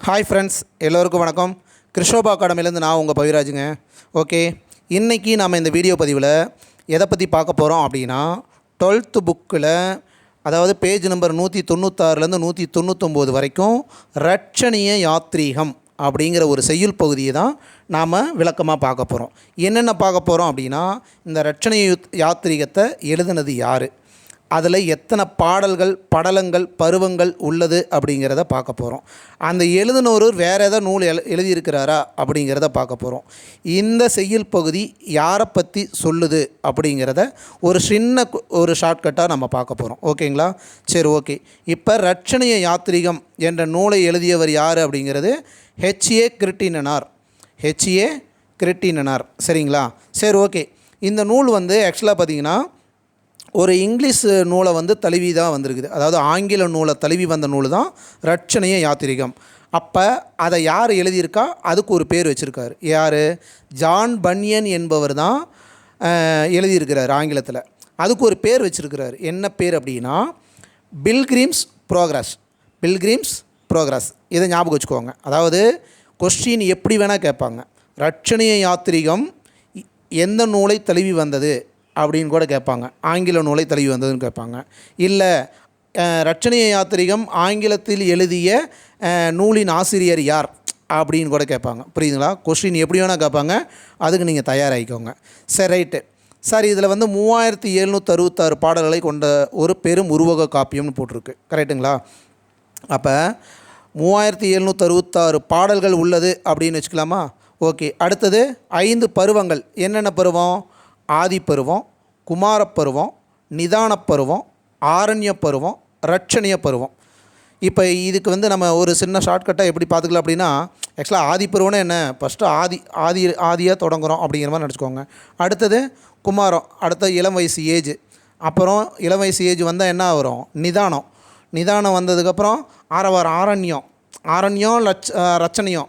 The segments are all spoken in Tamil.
ஹாய் ஃப்ரெண்ட்ஸ் எல்லோருக்கும் வணக்கம். கிருஷ்ணோபா அகாடமிலேருந்து நான் உங்கள் பவிராஜுங்க. ஓகே இன்றைக்கி நாம் இந்த வீடியோ பதிவில் எதை பற்றி பார்க்க போகிறோம் அப்படின்னா டுவெல்த்து புக்கில் அதாவது பேஜ் நம்பர் நூற்றி தொண்ணூத்தாறுலேருந்து நூற்றி தொண்ணூத்தொம்போது வரைக்கும் ரட்சணிய யாத்ரீகம் அப்படிங்கிற ஒரு செய்யுள் பகுதியை தான் நாம் விளக்கமாக பார்க்க போகிறோம் என்னென்ன பார்க்க போகிறோம் அப்படின்னா இந்த ரட்சணிய யுத்- யாத்ரீகத்தை எழுதுனது யார்? அதில் எத்தனை பாடல்கள் படலங்கள் பருவங்கள் உள்ளது அப்படிங்கிறத பார்க்க போகிறோம் அந்த எழுதினவர் வேறு ஏதாவது நூல் எழு எழுதியிருக்கிறாரா அப்படிங்கிறத பார்க்க போகிறோம் இந்த செய்யுள் பகுதி யாரை பற்றி சொல்லுது அப்படிங்கிறத ஒரு சின்ன ஒரு ஷார்ட்கட்டாக நம்ம பார்க்க போகிறோம் ஓகேங்களா? சரி ஓகே. இப்போ ரட்சணிய யாத்திரிகம் என்ற நூலை எழுதியவர் யார் அப்படிங்கிறது ஹெச்ஏ கிருட்டினனார் ஹெச்ஏ கிருட்டினனார் சரிங்களா? சரி ஓகே. இந்த நூல் வந்து ஆக்சுவலாக பார்த்தீங்கன்னா ஒரு இங்கிலீஷ் நூலை வந்து தழுவி தான் வந்திருக்குது. அதாவது ஆங்கில நூலை தழுவி வந்த நூல் தான் ரட்சணைய யாத்திரிகம். அப்போ அதை யார் எழுதியிருக்கா? அதுக்கு ஒரு பேர் வச்சுருக்காரு. யார்? ஜான் பன்யன் என்பவர் தான் எழுதியிருக்கிறார் ஆங்கிலத்தில். அதுக்கு ஒரு பேர் வச்சுருக்கிறார். என்ன பேர் அப்படின்னா பில்கிரீம்ஸ் ப்ரோக்ரஸ். Pilgrims progress. இதை ஞாபகம் வச்சுக்கோங்க. அதாவது கொஸ்டின் எப்படி வேணால் கேட்பாங்க. ரட்சணிய யாத்திரிகம் எந்த நூலை தழுவி வந்தது? அப்படின்னு கூட கேட்பாங்க. ஆங்கில நூலை தழுவி வந்ததுன்னு கேட்பாங்க. இல்லை ரட்சணிய யாத்திரிகம் ஆங்கிலத்தில் எழுதிய நூலின் ஆசிரியர் யார்? அப்படின்னு கூட கேட்பாங்க. புரியுதுங்களா? கொஸ்டின் எப்படி வேணால் கேட்பாங்க. அதுக்கு நீங்கள் தயாராகிக்கோங்க. சரி ரைட்டு சார் இதில் வந்து மூவாயிரத்தி எழுநூற்றி அறுபத்தாறு பாடல்களை கொண்ட ஒரு பெரும் உருவக காப்பியம்னு போட்டிருக்கு. கரெக்டுங்களா அப்போ மூவாயிரத்தி எழுநூற்றி அறுபத்தாறு பாடல்கள் உள்ளது அப்படின்னு வச்சுக்கலாமா? ஓகே அடுத்தது ஐந்து பருவங்கள். என்னென்ன பருவம்? ஆதிப்பருவம் குமாரப்பருவம் நிதானப்பருவம் நிதானப் பருவம் ஆரண்ய பருவம் ரட்சணிய பருவம் இப்போ இதுக்கு வந்து நம்ம ஒரு சின்ன ஷார்ட்கட்டாக எப்படி பார்த்துக்கலாம் அப்படின்னா ஆக்சுவலாக ஆதிப்பருவம்னா என்ன? ஃபஸ்ட்டு ஆதி ஆதி ஆதியாக தொடங்குறோம் அப்படிங்கிற மாதிரி நினச்சிக்கோங்க. அடுத்தது குமாரம் அடுத்த இளம் வயசு ஏஜ். அப்புறம் இளம் வயசு ஏஜ் வந்தால் என்ன வரும்? நிதானம். நிதானம் வந்ததுக்கப்புறம் ஆரவாரம் ஆரண்யம். ஆரண்யம் லட்ச அஹ் ரச்சனையம்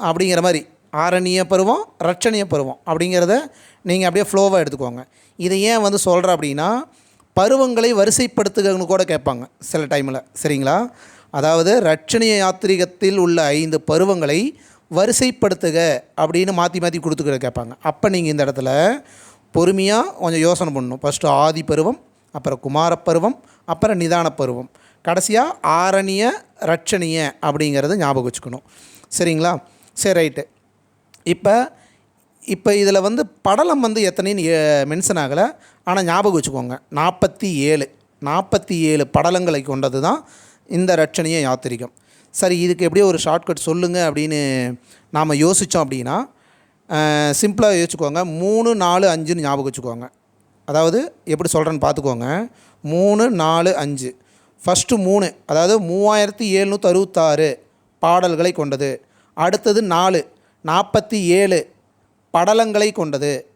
அப்படிங்கிற மாதிரி. ஆரணிய பருவம் ரட்சணிய பருவம் அப்படிங்கிறத நீங்கள் அப்படியே ஃப்ளோவாக எடுத்துக்கோங்க. இதை ஏன் வந்து சொல்கிறேன் அப்படின்னா பருவங்களை வரிசைப்படுத்துகன்னு கூட கேட்பாங்க சில டைமில் சரிங்களா? அதாவது ரட்சணிய யாத்திரிகத்தில் உள்ள ஐந்து பருவங்களை வரிசைப்படுத்துக அப்படின்னு மாற்றி மாற்றி கொடுத்துக்கிற கேட்பாங்க. அப்போ நீங்கள் இந்த இடத்துல பொறுமையாக கொஞ்சம் யோசனை பண்ணணும். ஃபஸ்ட்டு ஆதி பருவம் அப்புறம் குமாரப்பருவம் அப்புறம் நிதான பருவம். கடைசியாக ஆரணிய ரட்சணிய அப்படிங்கிறத ஞாபகம் வச்சுக்கணும். சரிங்களா? சரி ரைட்டு இப்போ இப்போ இதில் வந்து படலம் வந்து எத்தனைன்னு மென்ஷன் ஆகலை. ஆனால் ஞாபகம் வச்சுக்கோங்க. நாற்பத்தி ஏழு நாற்பத்தி ஏழு படலங்களை கொண்டது தான் இந்த ரட்சணிய யாத்திரிகம். சரி இதுக்கு எப்படியோ ஒரு ஷார்ட்கட் சொல்லுங்கள் அப்படின்னு நாம் யோசித்தோம் அப்படின்னா சிம்பிளாக யோசிச்சுக்கோங்க. மூணு நாலு அஞ்சுன்னு ஞாபகம் வச்சுக்கோங்க. அதாவது எப்படி சொல்கிறேன்னு பார்த்துக்கோங்க. மூணு நாலு அஞ்சு. ஃபஸ்ட்டு மூணு அதாவது மூவாயிரத்தி எழுநூற்றி அறுபத்தாறு பாடல்களை கொண்டது. அடுத்தது நாலு நாற்பத்தி ஏழு படலங்களை கொண்டது.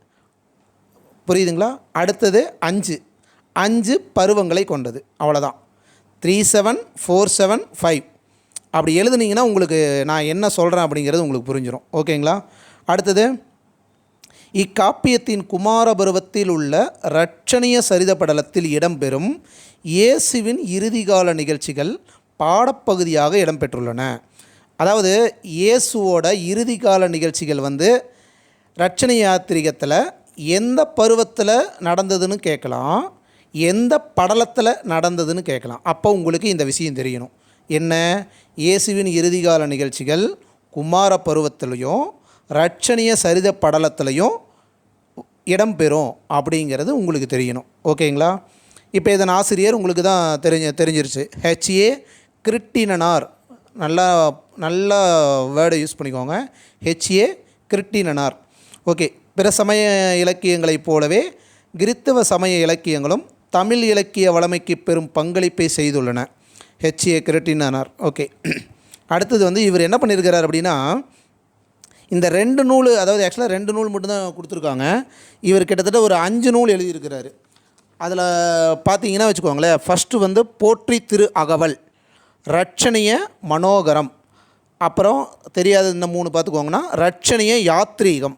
புரியுதுங்களா? அடுத்தது அஞ்சு. அஞ்சு பருவங்களை கொண்டது. அவ்வளோதான் three seven four seven five அப்படி எழுதுனீங்கன்னா உங்களுக்கு நான் என்ன சொல்கிறேன் அப்படிங்கிறது உங்களுக்கு புரிஞ்சிடும் ஓகேங்களா? அடுத்தது இக்காப்பியத்தின் குமாரபருவத்தில் உள்ள ரட்சனிய சரித படலத்தில் இடம்பெறும் இயேசுவின் இறுதிகால நிகழ்ச்சிகள் பாடப்பகுதியாக இடம்பெற்றுள்ளன. அதாவது இயேசுவோட இறுதி கால நிகழ்ச்சிகள் வந்து ரட்சண யாத்திரிகத்தில் எந்த பருவத்தில் நடந்ததுன்னு கேட்கலாம். எந்த படலத்தில் நடந்ததுன்னு கேட்கலாம். அப்போ உங்களுக்கு இந்த விஷயம் தெரியணும். என்ன? இயேசுவின் இறுதிகால நிகழ்ச்சிகள் குமார பருவத்திலையும் ரட்சணிய சரித படலத்திலையும் இடம்பெறும் அப்படிங்கிறது உங்களுக்கு தெரியணும். ஓகேங்களா? இப்போ இதன் ஆசிரியர் உங்களுக்கு தான் தெரிஞ்ச தெரிஞ்சிருச்சு. ஹெச்ஏ கிருட்டினனார் நல்லா நல்லா வேர்டை யூஸ் பண்ணிக்கோங்க. ஹெச்ஏ கிருட்டினனார் ஓகே பிற சமய இலக்கியங்களைப் போலவே கிறித்தவ சமய இலக்கியங்களும் தமிழ் இலக்கிய வளமைக்கு பெரும் பங்களிப்பை செய்துள்ளன. ஹெச்ஏ கிருட்டினனார் ஓகே அடுத்தது வந்து இவர் என்ன பண்ணியிருக்கிறார் அப்படின்னா இந்த ரெண்டு நூல் அதாவது ஆக்சுவலாக ரெண்டு நூல் மட்டும்தான் கொடுத்துருக்காங்க. இவர் கிட்டத்தட்ட ஒரு அஞ்சு நூல் எழுதியிருக்கிறாரு. அதில் பார்த்தீங்கன்னா வச்சுக்கோங்களேன் ஃபஸ்ட்டு வந்து போற்றி திரு அகவல். ரட்சணிய மனோகரம். அப்புறம் தெரியாத இந்த மூணு பார்த்துக்கோங்கன்னா ரட்சணிய யாத்ரீகம்.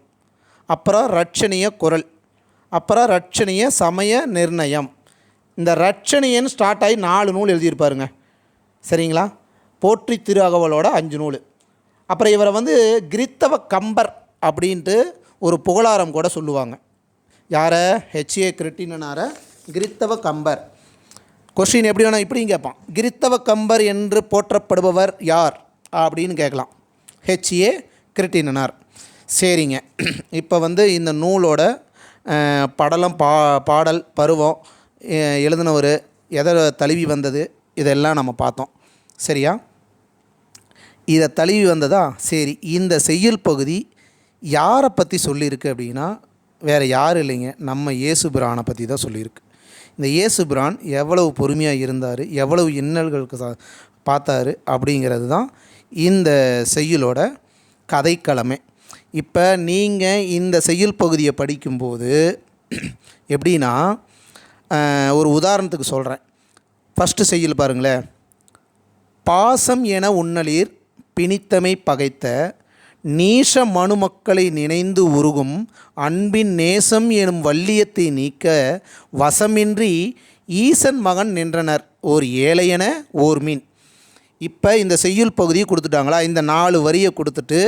அப்புறம் ரட்சணிய குரல். அப்புறம் ரட்சணிய சமய நிர்ணயம். இந்த ரட்சணியன்னு ஸ்டார்ட் ஆகி நாலு நூல் எழுதியிருப்பாருங்க. சரிங்களா? போற்றி திரு அகவலோட அஞ்சு நூல். அப்புறம் இவரை வந்து கிறித்தவ கம்பர் அப்படின்ட்டு ஒரு புகழாரம் கூட சொல்லுவாங்க. யாரை? ஹெச்ஏ கிருட்டினனார கிறித்தவ கம்பர். கொஸ்டின் எப்படி வேணால் இப்படியும் கேட்பான். கிறித்தவ கம்பர் என்று போற்றப்படுபவர் யார்? அப்படின்னு கேட்கலாம். ஹெச்ஏ கிருட்டினனார் சரிங்க. இப்போ வந்து இந்த நூலோட படலம் பா பாடல் பருவம் எழுதினவர் எதை தழுவி வந்தது இதெல்லாம் நம்ம பார்த்தோம். சரியா? இதை தழுவி வந்ததா? சரி. இந்த செய்யுள் பகுதி யாரை பற்றி சொல்லியிருக்கு அப்படின்னா வேறு யாரும் இல்லைங்க. நம்ம இயேசு பிரானை பற்றி தான் சொல்லியிருக்கு. இந்த இயேசு பிரான் எவ்வளவு பொறுமையாக இருந்தார் எவ்வளவு இன்னல்களுக்கு சா பார்த்தாரு அப்படிங்கிறது தான் இந்த செய்யுளோட கதைக்களமே. இப்போ நீங்கள் இந்த செய்யுள் பகுதியை படிக்கும்போது எப்படின்னா ஒரு உதாரணத்துக்கு சொல்கிறேன் ஃபஸ்ட்டு செய்யுள் பாருங்களேன். பாசம் என உன்னலீர் பிணித்தமை பகைத்த நீச மனுமக்களை நினைந்து உருகும் அன்பின் நேசம் எனும் வல்லியத்தை நீக்க வசமின்றி ஈசன் மகன் நின்றனர். ஓர் ஏழையன ஓர் மீன். இப்போ இந்த செய்யுள் பகுதியை கொடுத்துட்டாங்களா? இந்த நாலு வரியை கொடுத்துட்டு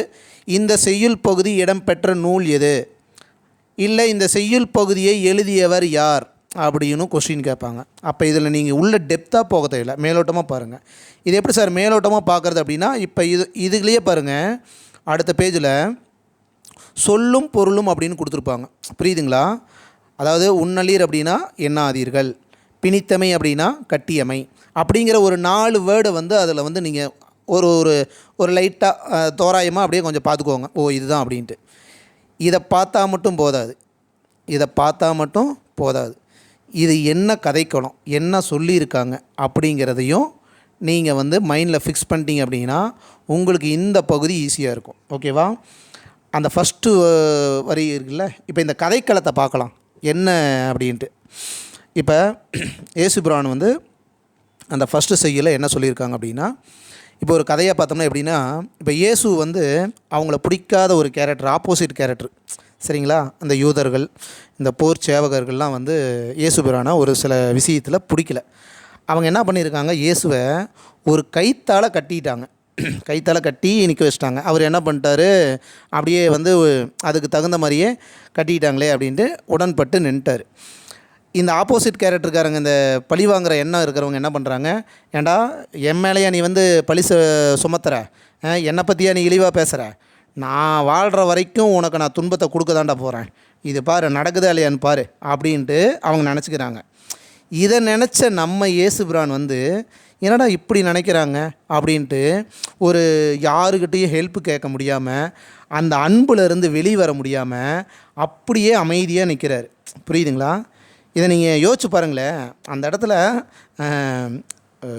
இந்த செய்யுள் பகுதி இடம்பெற்ற நூல் எது? இல்லை இந்த செய்யுள் பகுதியை எழுதியவர் யார்? அப்படின்னு கொஸ்டின் கேட்பாங்க. அப்போ இதில் நீங்கள் உள்ள டெப்த்தாக போக தேவையில்லை. மேலோட்டமாக பாருங்கள் இது எப்படி சார் மேலோட்டமாக பார்க்குறது அப்படின்னா இப்போ இது இதுலேயே பாருங்கள் அடுத்த பேஜில் சொல்லும் பொருளும் அப்படின்னு கொடுத்துருப்பாங்க. புரியுதுங்களா? அதாவது உன்னளிர் அப்படின்னா எண்ணாதீர்கள் பிணித்தமை அப்படின்னா கட்டியமை. அப்படிங்கிற ஒரு நாலு வேர்டை வந்து அதில் வந்து நீங்கள் ஒரு ஒரு ஒரு லைட்டாக தோராயமாக அப்படியே கொஞ்சம் பார்த்துக்கோங்க. ஓ இதுதான் அப்படின்ட்டு. இதை பார்த்தா மட்டும் போதாது. இதை பார்த்தா மட்டும் போதாது. இது என்ன கதைக்கணும் என்ன சொல்லியிருக்காங்க அப்படிங்கிறதையும் நீங்கள் வந்து மைண்டில் ஃபிக்ஸ் பண்ணிட்டீங்க அப்படின்னா உங்களுக்கு இந்த பகுதி ஈஸியாக இருக்கும். ஓகேவா அந்த ஃபஸ்ட்டு வரி இருக்குல்ல? இப்போ இந்த கதைக்களத்தை பார்க்கலாம். என்ன அப்படின்ட்டு. இப்போ ஏசுபிரான் வந்து அந்த ஃபஸ்ட்டு செய்யல என்ன சொல்லியிருக்காங்க அப்படின்னா இப்போ ஒரு கதையை பார்த்தோம்னா எப்படின்னா இப்போ இயேசு வந்து அவங்கள பிடிக்காத ஒரு கேரக்டர் ஆப்போசிட் கேரக்டர் சரிங்களா? அந்த யூதர்கள் இந்த போர் சேவகர்கள்லாம் வந்து இயேசு இயேசுபிரானை ஒரு சில விஷயத்தில் பிடிக்கல. அவங்க என்ன பண்ணியிருக்காங்க? இயேசுவை ஒரு கைத்தால் கட்டிட்டாங்க. கைத்தால் கட்டி நிற்க வச்சிட்டாங்க. அவர் என்ன பண்ணிட்டாரு? அப்படியே வந்து அதுக்கு தகுந்த மாதிரியே கட்டிட்டாங்களே அப்படின்ட்டு உடன்பட்டு நின்ட்டார். இந்த ஆப்போசிட் கேரக்டருக்காரங்க இந்த பழி வாங்குற எண்ணம் இருக்கிறவங்க என்ன பண்ணுறாங்க ஏண்டா என் மேலேயா நீ வந்து பழி சு சுமத்துற? என்னை பற்றியா நீ இழிவாக பேசுகிற நான் வாழ்கிற வரைக்கும் உனக்கு நான் துன்பத்தை கொடுக்க தாண்டா போகிறேன் இது பாரு நடக்குதா இல்லையான்னு பாரு அப்படின்ட்டு அவங்க நினச்சிக்கிறாங்க. இதை நினச்ச நம்ம இயேசுபிரான் வந்து என்னடா இப்படி நினைக்கிறாங்க? அப்படின்ட்டு ஒரு யாருக்கிட்டேயும் ஹெல்ப் கேட்க முடியாமல் அந்த அன்புலேருந்து வெளிவர வெளியே வர முடியாமல் அப்படியே அமைதியாக நிற்கிறாரு புரியுதுங்களா? இதை நீங்கள் யோசிச்சு பாருங்களேன். அந்த இடத்துல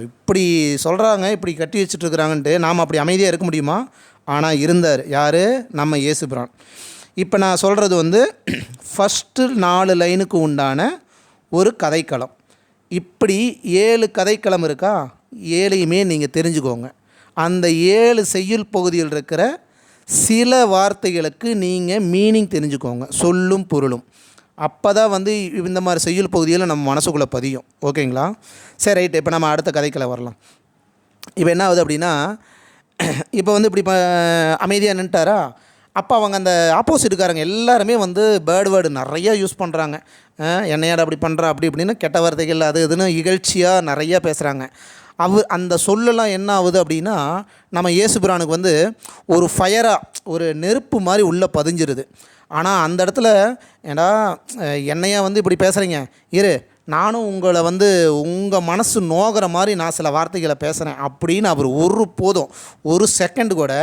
இப்படி சொல்கிறாங்க இப்படி கட்டி வச்சுட்ருக்குறாங்கன்ட்டு நாம் அப்படி அமைதியாக இருக்க முடியுமா? ஆனால் இருந்தார். யார்? நம்ம இயேசுபிரான் இப்போ நான் சொல்கிறது வந்து ஃபஸ்ட்டு நாலு லைனுக்கு உண்டான ஒரு கதைக்களம். இப்படி ஏழு கதைக்களம் இருக்கா? ஏழையுமே நீங்கள் தெரிஞ்சுக்கோங்க. அந்த ஏழு செய்யுள் பகுதியில் இருக்கிற சில வார்த்தைகளுக்கு நீங்கள் மீனிங் தெரிஞ்சுக்கோங்க. சொல்லும் பொருளும். அப்போ தான் வந்து இந்த மாதிரி செய்யுள் பகுதியில் நம்ம மனசுக்குள்ளே பதியும். ஓகேங்களா? சரி ரைட். இப்போ நம்ம அடுத்த கதைக்களை வரலாம். இப்போ என்ன ஆகுது அப்படின்னா இப்போ வந்து இப்படி இப்போ அமைதியாக நின்ட்டாரா? அப்போ அவங்க அந்த ஆப்போசிட்டுக்காரங்க எல்லாருமே வந்து பேர்டு வேர்டு நிறையா யூஸ் பண்ணுறாங்க என்னையாட அப்படி பண்ணுறா அப்படி இப்படின்னு கெட்ட வார்த்தைகள் அது இதுன்னு இகழ்ச்சியாக நிறையா பேசுகிறாங்க அவ அந்த சொல்லலாம் என்ன ஆகுது அப்படின்னா நம்ம இயேசுபிரானுக்கு வந்து ஒரு ஃபயராக ஒரு நெருப்பு மாதிரி உள்ளே பதிஞ்சிருது. ஆனால் அந்த இடத்துல ஏடா என்னையா வந்து இப்படி பேசுகிறீங்க இரு நானும் உங்களை வந்து உங்கள் மனசு நோகிற மாதிரி நான் சில வார்த்தைகளை பேசுகிறேன் அப்படின்னு அவர் ஒரு போதும் ஒரு செகண்ட் கூட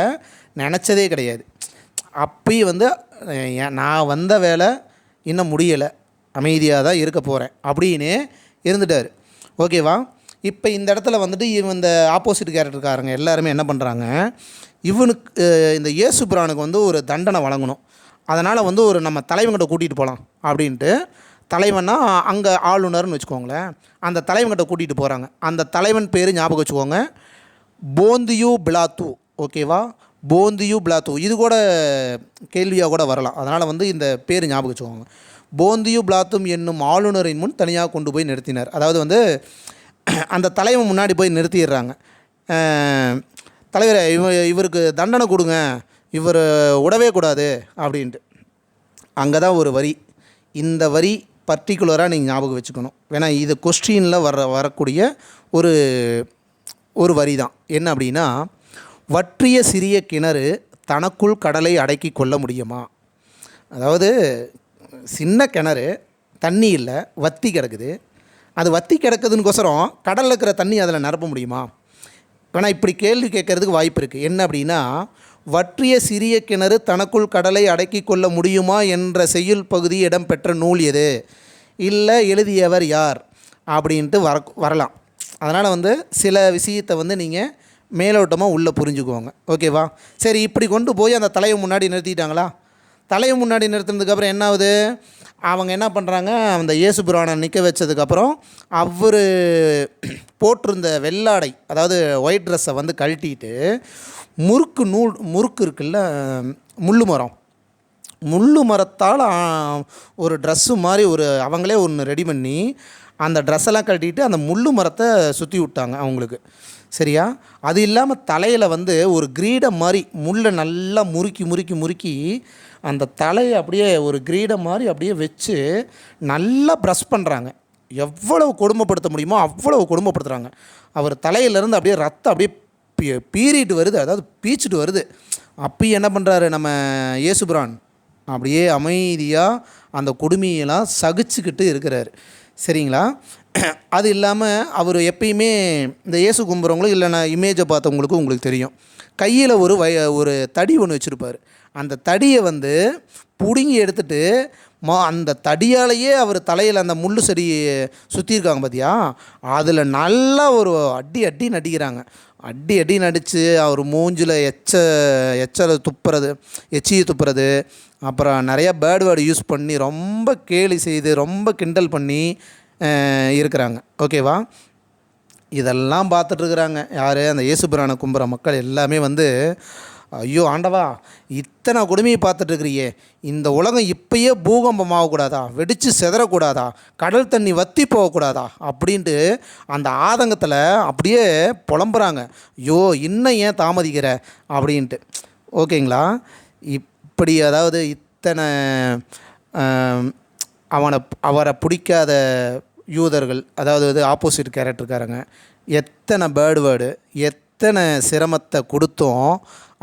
நினச்சதே கிடையாது. அப்பயும் வந்து ஏன் நான் வந்த வேலை இன்னும் முடியலை. அமைதியாக தான் இருக்க போகிறேன் அப்படின்னு இருந்துட்டார். ஓகேவா? இப்போ இந்த இடத்துல வந்துட்டு இவன் இந்த ஆப்போசிட் கேரக்டருக்காரங்க எல்லாருமே என்ன பண்ணுறாங்க இவனுக்கு இந்த இயேசு பிரானுக்கு வந்து ஒரு தண்டனை வழங்கணும். அதனால் வந்து ஒரு நம்ம தலைவன்கிட்ட கூட்டிகிட்டு போகலாம் அப்படின்ட்டு தலைவன்னா அங்கே ஆளுநர்னு வச்சுக்கோங்களேன். அந்த தலைவன்கிட்ட கூட்டிகிட்டு போகிறாங்க அந்த தலைவன் பேர் ஞாபகம் வச்சுக்கோங்க. போந்தியு பிளாத்து ஓகேவா? போந்தியு பிளாத்து இது கூட கேள்வியாக கூட வரலாம். அதனால் வந்து இந்த பேர் ஞாபகம் வச்சுக்கோங்க. போந்தியு பிளாத்தும் என்னும் ஆளுநரின் முன் தனியாக கொண்டு போய் நிறுத்தினார். அதாவது வந்து அந்த தலைவன் முன்னாடி போய் நிறுத்திடுறாங்க. தலைவரை இவ இவருக்கு தண்டனை கொடுங்க. இவர் விடவே கூடாது அப்படின்ட்டு. அங்கே தான் ஒரு வரி. இந்த வரி பர்டிகுலராக நீங்கள் ஞாபகம் வச்சுக்கணும். ஏன்னா இது கொஸ்டினில் வர வரக்கூடிய ஒரு ஒரு வரி தான் என்ன அப்படின்னா வற்றிய சிறிய கிணறு தனக்குள் கடலை அடக்கி கொள்ள முடியுமா? அதாவது சின்ன கிணறு தண்ணி இல்லை வத்தி கிடக்குது. அது வத்தி கிடக்குதுன்னுக்கோசரம் கடலில் இருக்கிற தண்ணி அதில் நிரப்ப முடியுமா? ஆனால் இப்படி கேள்வி கேட்கறதுக்கு வாய்ப்பு இருக்குது என்ன அப்படின்னா வற்றிய சிறிய கிணறு தனக்குள் கடலை அடக்கி கொள்ள முடியுமா என்ற செய்யுள் பகுதி இடம்பெற்ற நூல் எது? இல்லை எழுதியவர் யார்? அப்படின்ட்டு வர வரலாம். அதனால் வந்து சில விஷயத்தை வந்து நீங்கள் மேலோட்டமாக உள்ளே புரிஞ்சுக்குவாங்க. ஓகேவா? சரி இப்படி கொண்டு போய் அந்த தலையை முன்னாடி நிறுத்திட்டாங்களா? தலையை முன்னாடி நிறுத்தினதுக்கப்புறம் என்ன ஆகுது அவங்க என்ன பண்ணுறாங்க அந்த இயேசு புராணம் நிற்க வச்சதுக்கப்புறம் அவர் போட்டிருந்த வெள்ளாடை அதாவது ஒயிட் ட்ரெஸ்ஸை வந்து கழட்டிட்டு முறுக்கு நூல் முறுக்கு இருக்குல்ல முள்ளு மரம். முள்ளு மரத்தால் ஒரு ட்ரெஸ்ஸு மாதிரி ஒரு அவங்களே ஒன்று ரெடி பண்ணி அந்த ட்ரெஸ்ஸெல்லாம் கட்டிட்டு அந்த முள்ளு மரத்தை சுற்றி விட்டாங்க அவங்களுக்கு. சரியா? அது இல்லாமல் தலையில் வந்து ஒரு கிரீடம் மாதிரி முள்ளை நல்லா முறுக்கி முறுக்கி முறுக்கி அந்த தலையை அப்படியே ஒரு கிரீடம் மாதிரி அப்படியே வச்சு நல்லா ப்ரஷ் பண்ணுறாங்க எவ்வளவு கொடுமைப்படுத்த முடியுமோ அவ்வளவு கொடுமைப்படுத்துகிறாங்க அவர் தலையிலேருந்து அப்படியே ரத்தம் அப்படியே பீ- பீறிட்டு வருது. அதாவது பீச்சிட்டு வருது. அப்பயும் என்ன பண்ணுறாரு நம்ம இயேசுபிரான் அப்படியே அமைதியாக அந்த கொடுமையெல்லாம் சகிச்சுக்கிட்டு இருக்கிறாரு. சரிங்களா? அது இல்லாமல் அவர் எப்பயுமே இந்த இயேசு கும்புறவங்களும் இல்லைனா இமேஜை பார்த்தவங்களுக்கும் உங்களுக்கு தெரியும். கையில் ஒரு வய ஒரு தடி ஒன்று வச்சுருப்பார். அந்த தடியை வந்து பிடுங்கி எடுத்துட்டு மா அந்த தடியாலேயே அவர் தலையில் அந்த முள் செடி சுற்றியிருக்காங்க பார்த்தியா அதில் நல்லா ஒரு அடி அடி நடிக்கிறாங்க. அடி அடி நடித்து அவர் மூஞ்சில் எச்ச எச்சலை துப்புறது எச்சியை துப்புறது அப்புறம் நிறைய பேர்ட் வேர்டு யூஸ் பண்ணி ரொம்ப கேலி செய்து ரொம்ப கிண்டல் பண்ணி இருக்கிறாங்க. ஓகேவா இதெல்லாம் பார்த்துட்ருக்குறாங்க யார்? அந்த இயேசுபிரானை கும்புற மக்கள் எல்லாமே வந்து ஐயோ ஆண்டவா இத்தனை கொடுமையை பார்த்துட்ருக்கிறியே இந்த உலகம் இப்பயே பூகம்பம் ஆகக்கூடாதா? வெடித்து செதறக்கூடாதா? கடல் தண்ணி வத்தி போகக்கூடாதா? அப்படின்ட்டு அந்த ஆதங்கத்தில் அப்படியே புலம்புறாங்க. ஐயோ இன்னும் ஏன் தாமதிக்கிற? அப்படின்ட்டு. ஓகேங்களா இப் இப்படி அதாவது இத்தனை அவனை அவரை பிடிக்காத யூதர்கள் அதாவது வந்து ஆப்போசிட் கேரக்டருக்காரங்க எத்தனை பேர்டு வேர்டு எத்தனை சிரமத்தை கொடுத்தோம்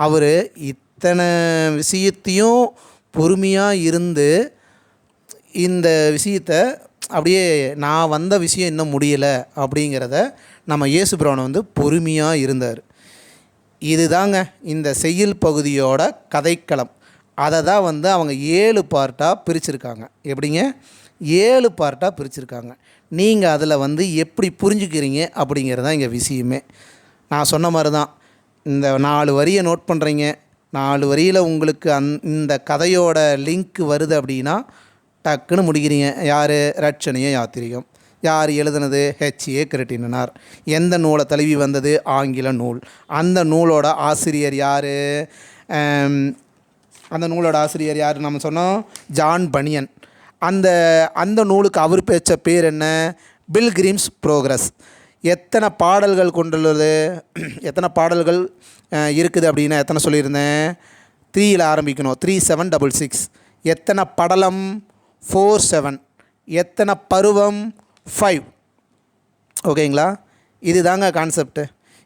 அவர் இத்தனை விஷயத்தையும் பொறுமையாக இருந்து இந்த விஷயத்தை அப்படியே நான் வந்த விஷயம் இன்னும் முடியலை அப்படிங்கிறத நம்ம இயேசு பிரான் வந்து பொறுமையாக இருந்தார். இதுதாங்க இந்த செய்யுள் பகுதியோட கதைக்களம். அதை தான் வந்து அவங்க ஏழு பார்ட்டாக பிரிச்சுருக்காங்க. எப்படிங்க? ஏழு பார்ட்டாக பிரிச்சுருக்காங்க. நீங்கள் அதில் வந்து எப்படி புரிஞ்சுக்கிறீங்க அப்படிங்கிறது தான் இங்கே விஷயமே. நான் சொன்ன மாதிரி தான் இந்த நாலு வரியை நோட் பண்ணுறீங்க நாலு வரியில் உங்களுக்கு அந் இந்த கதையோட லிங்க் வருது அப்படின்னா டக்குன்னு முடிக்கிறீங்க. யார்? ரட்சணிய யாத்திரிகம். யார் எழுதுனது? ஹெச்ஏ கிரட்டினார் எந்த நூலை தழுவி வந்தது? ஆங்கில நூல். அந்த நூலோட ஆசிரியர் யார்? அந்த நூலோட ஆசிரியர் யார் நம்ம சொன்னோம்? ஜான் பனியன். அந்த அந்த நூலுக்கு அவர் பேச்ச பேர் என்ன? Pilgrim's progress. எத்தனை பாடல்கள் கொண்டுள்ளது? எத்தனை பாடல்கள் இருக்குது அப்படின்னா எத்தனை சொல்லியிருந்தேன்? த்ரீயில் ஆரம்பிக்கணும். Three seven double six. எத்தனை படலம்? Four seven. எத்தனை பருவம்? ஃபைவ். ஓகேங்களா? இது தாங்க கான்செப்ட்டு.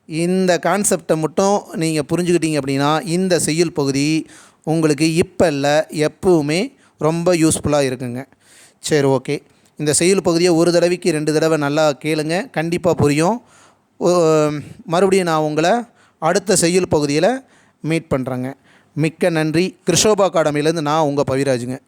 இந்த கான்செப்டை மட்டும் நீங்கள் புரிஞ்சுக்கிட்டீங்க அப்படின்னா இந்த செய்யுள் பகுதி உங்களுக்கு இப்போ இல்லை எப்பவுமே ரொம்ப யூஸ்ஃபுல்லாக இருக்குங்க. சரி ஓகே இந்த செயல் பகுதியை ஒரு தடவைக்கு ரெண்டு தடவை நல்லா கேளுங்க. கண்டிப்பாக புரியும். ஓ- மறுபடியும் நான் உங்களை அடுத்த செய்யுள் பகுதியில் மீட் பண்ணுறேங்க மிக்க நன்றி. கிருஷோபா அகாடமிலேருந்து நான் உங்கள் பவிராஜுங்க.